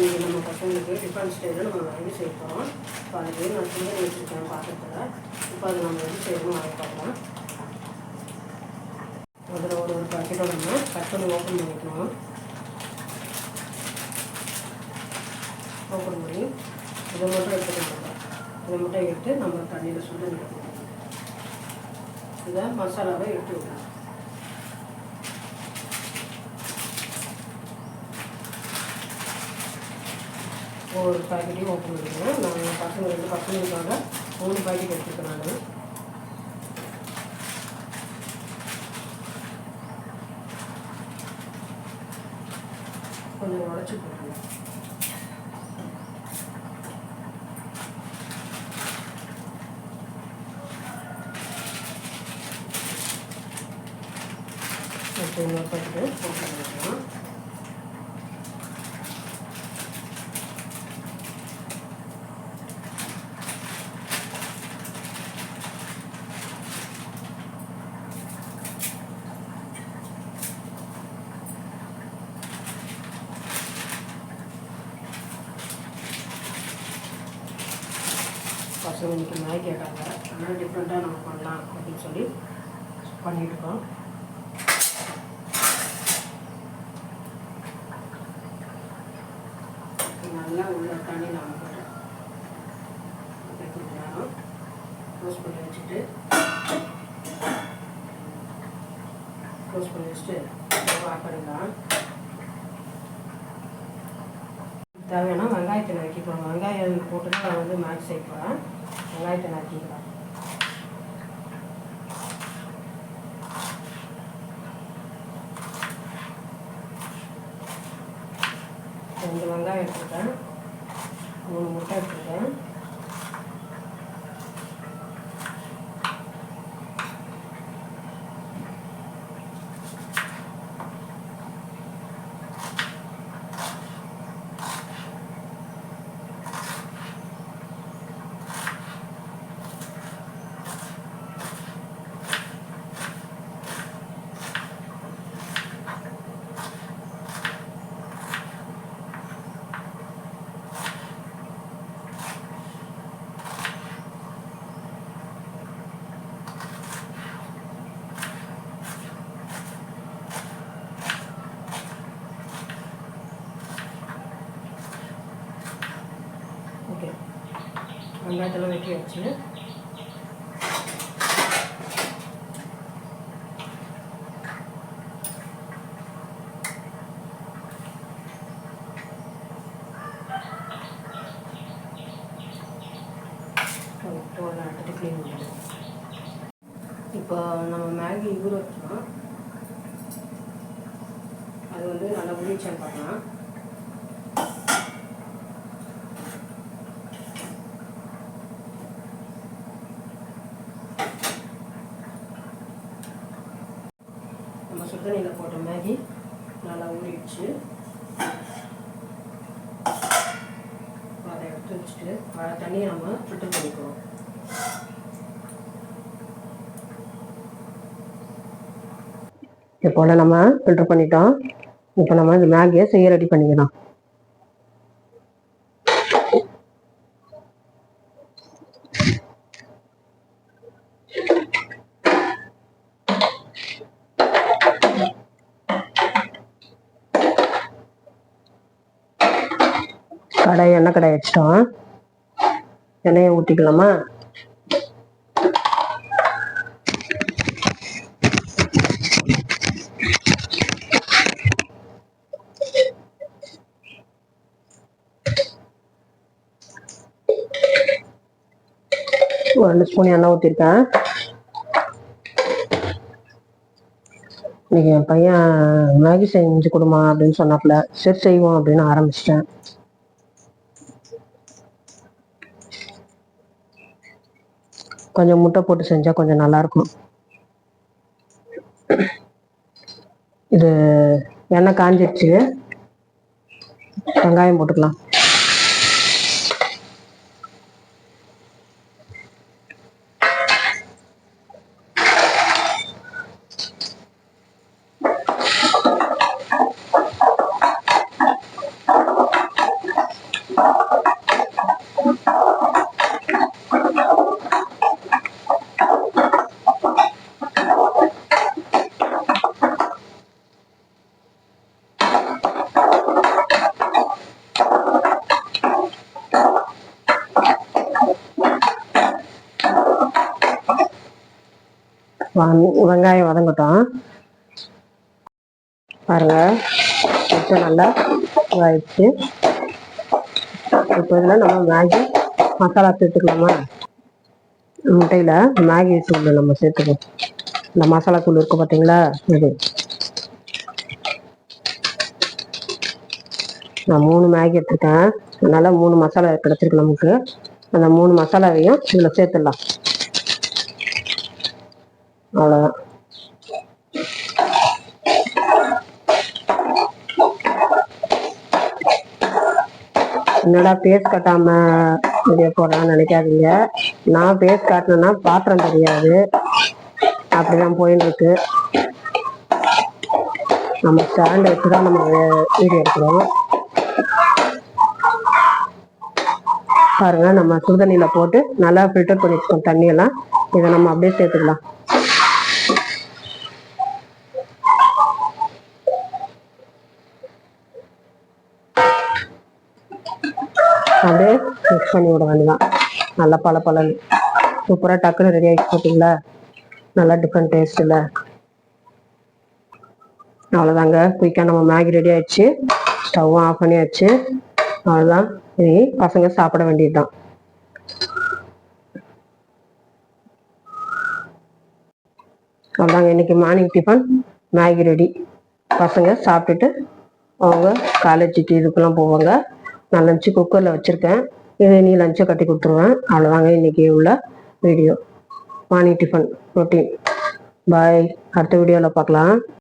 இன்றைக்கி நம்ம பசங்களுக்கு டிஃபன் ஸ்டைலில் நம்ம வாங்கி செய்ய போகிறோம் இப்போ அதுக்கு நான் சுண்டல் வச்சுருக்கேன் பாத்திரத்தில் இப்போ அதை நம்ம எப்படி செய்யணும் வாங்கி பார்க்கலாம். அதில் ஒரு ஒரு பாக்கெட்டை நம்ம கட் பண்ணி ஓப்பன் பண்ணிக்கணும் ஓப்பன் பண்ணி இதை மட்டும் எடுத்துக்கணும் இதை மட்டும் எடுத்து நம்ம தண்ணியில் சுண்டு இதை மசாலாவை எடுத்து விடணும். ஒவ்வொரு பாக்கெட்டையும் ஓப்பன் பண்ணிக்கிறேன் நான் பசங்க ரெண்டு பசங்களுக்காக மூணு பாக்கெட் எடுத்துக்கிறேன் நான். கொஞ்சம் உடச்சி போட்டுருங்க ஓகே இன்னொரு பாக்கெட்டு ஓப்பன் பண்ணிக்கலாம் ஸோ இன்றைக்கி மேகி கேட்டாங்க. அதனால் டிஃப்ரெண்ட்டாக நம்ம பண்ணலாம் அப்படின்னு சொல்லி பண்ணிட்டு இருக்கோம் நல்லா உள்ள தண்ணி நம்ம போட்டேன் க்ளோஸ் பண்ணி வச்சுட்டு க்ளோஸ் பண்ணி வச்சுட்டு பார்க்குறீங்களா தேவையான வெங்காயத்தை நறுக்கிக்கணும் வெங்காயம் போட்டு தான் நான் வந்து மேக்ஸ் சேர்ப்பேன். வெங்காயத்தை நறுக்கிக்கலாம் ரெண்டு வெங்காயம் எடுத்துருக்கேன் மூணு முட்டை எடுத்துருக்கேன் ஓகே வெங்காயத்தெல்லாம் வெட்டி வச்சு. இப்போ நம்ம மேகி ஊற வச்சோம் அது வந்து நல்லா ஊறிச்சான்னு பார்க்கலாம் நம்ம சுடுதண்ணியில் போட்ட மேகி? நல்லா ஊறிடுச்சு. அதை எடுத்து வச்சுட்டு வ- தண்ணியை நம்ம ஃபில்டர் பண்ணிக்கிறோம் இப்போ நம்ம ஃபில்டர் பண்ணிட்டோம். இப்போ நம்ம இந்த மேகியை செய்ய ரெடி பண்ணிக்கலாம் கடை எண்ணெய் கடை வச்சிட்டோம். எண்ணெயை ஊற்றிக்கலாமா ஒரு ரெண்டு ஸ்பூன் எண்ணெய் ஊற்றிருக்கேன் இன்னைக்கு என் பையன் மேகி செஞ்சு கொடுமா அப்படின்னு சொன்னாப்புல. சரி செய்வோம் அப்படின்னு ஆரம்பிச்சிட்டேன். கொஞ்சம் முட்டை போட்டு செஞ்சா கொஞ்சம் நல்லா இருக்கும் இது எண்ணெய் காஞ்சிடுச்சு வெங்காயம் போட்டுக்கலாம். வெங்காயம் வதங்கட்டும். பாருங்க நல்லா ஆயிடுச்சு இப்போ இதில் நம்ம மேகி மசாலா சேர்த்துக்கலாமா? முட்டையில் மேகி தூள் நம்ம சேர்த்துக்கணும் இந்த மசாலா தூள் இருக்கு பார்த்தீங்களா? இது. நான் மூணு மேகி எடுத்துருக்கேன். அதனால மூணு மசாலா கிடச்சிருக்கு நமக்கு. அந்த மூணு மசாலாவையும் இதில் சேர்த்துடலாம். அவ்வளோதான் என்னடா பேஸ் கட்டாம வீடியோ போடுறான்னு நினைக்காதீங்க. நான் பேஸ் காட்டினேன்னா பாத்திரம் தெரியாது. அப்படிதான் போயின்னு இருக்கு. நம்ம ஸ்டாண்ட் வச்சு தான் நம்ம வீடியோ எடுக்கிறோம். பாருங்க நம்ம சுடுதண்ணியில போட்டு நல்லா ஃபில்டர் பண்ணி வச்சுக்கோம் தண்ணியெல்லாம். இதை நம்ம அப்படியே சேர்த்துக்கலாம். அப்படியே மிக்ஸ் பண்ணி விட வேண்டியதான் நல்லா பல பலன்னு சூப்பராக டக்குன்னு ரெடி ஆகிட்டு போட்டிங்களா? நல்லா டிஃப்ரெண்ட் டேஸ்ட்ல அவ்வளோதாங்க குயிக்காக நம்ம மேகி ரெடி ஆயிடுச்சு. ஸ்டவ்வும் ஆஃப் பண்ணியாச்சு. அவ்வளோதான் இனி பசங்க சாப்பிட வேண்டியதுதான். அவ்வளோதாங்க இன்னைக்கு மார்னிங் டிஃபன் மேகி ரெடி பசங்க சாப்பிட்டுட்டு அவங்க காலேஜுக்கு இதுக்கெல்லாம் போவாங்க. நான் லஞ்சு குக்கரில் வச்சுருக்கேன். இதை நீ லஞ்சை கட்டி கொடுத்துருவேன். அவ்வளோதாங்க இன்னைக்கு உள்ள video morning tiffin routine bye அடுத்த வீடியோவில் பார்க்கலாம்.